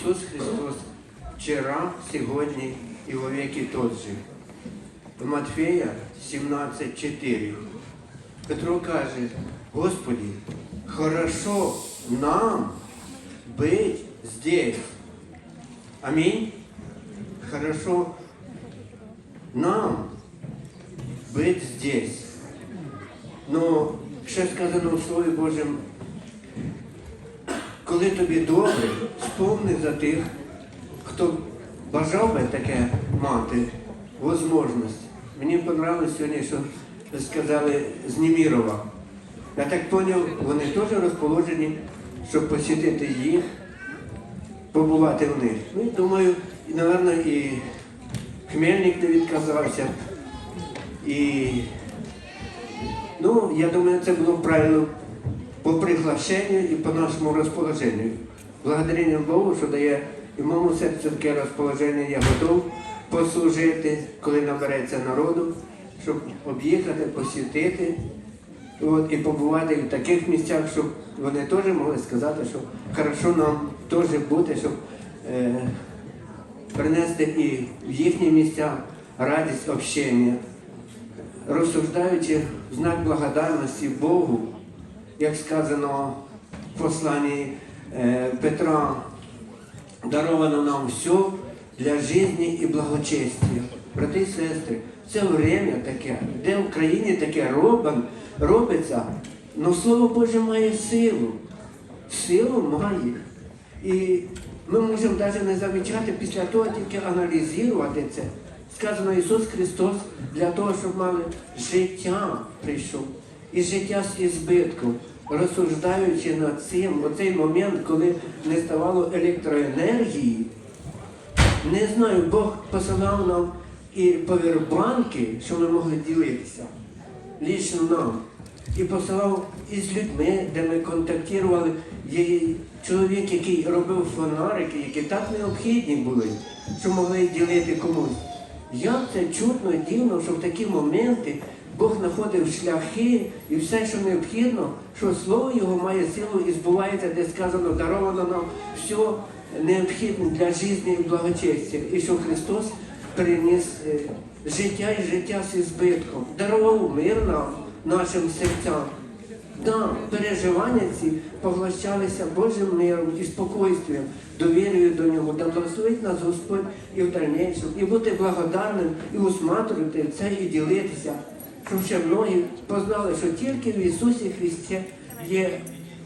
Ісус Христос вчора, сьогодні і во віки тот же. В Матфея 17,4. Петро каже, Господи, хорошо нам быть здесь. Аминь. Хорошо нам быть здесь. Но ще сказано в Слові Божому, коли тобі добре, сповни за тих, хто бажав би таке мати можливість. Мені понравилось сьогодні, що сказали з Німірова. Я так зрозумів, вони теж розположені, щоб посітити їх, побувати в них. Ну думаю, і, напевно, і Хмельник не відказався. І ну, я думаю, це було правильно по приглашенню і по нашому розположенню. Благодарення Богу, що дає і моєму серцю таке розположення, я готов послужити, коли набереться народу, щоб об'їхати, посвятити от, і побувати в таких місцях, щоб вони теж могли сказати, що хорошо нам теж бути, щоб е, принести і в їхні місця радість общення розсуждаючи знак благодарності Богу, як сказано в посланні е, Петра, даровано нам все для життя і благочестя. Брати і сестри, це время таке, де в країні таке робиться, але Слово Боже має силу. Силу має. І ми можемо навіть не замічати після того, тільки аналізувати це. Сказано Ісус Христос для того, щоб мали життя прийшов. І життя з ізбитком, розсуждаючи над цим, оцей момент, коли не ставало електроенергії, не знаю, Бог посилав нам і повербанки, що ми могли ділитися, лічно нам. І посилав із людьми, де ми контактували. Є чоловік, який робив фонарики, які так необхідні були, що могли ділити комусь. Як це чудно і дивно, що в такі моменти Бог знаходив шляхи і все, що необхідно, що слово Його має силу і збувається, де сказано, даровано нам все необхідне для життя і благочестя. І що Христос приніс е, життя і життя з ізбитком, дарував мир нам, нашим серцям. Да, переживання ці поглощалися Божим миром і спокійствием, довірою до нього, да благословить нас Господь і в дальнейшем, і бути благодарним, і усматрувати це, і ділитися, ще многі познали, що тільки в Ісусі Христі є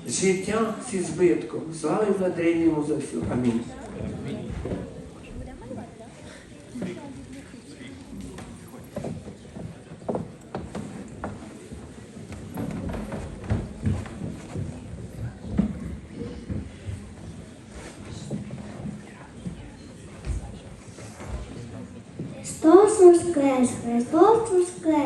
життя зі збитком. Слава благодарення за все. Амінь. Христос воскрес, Христос воскрес.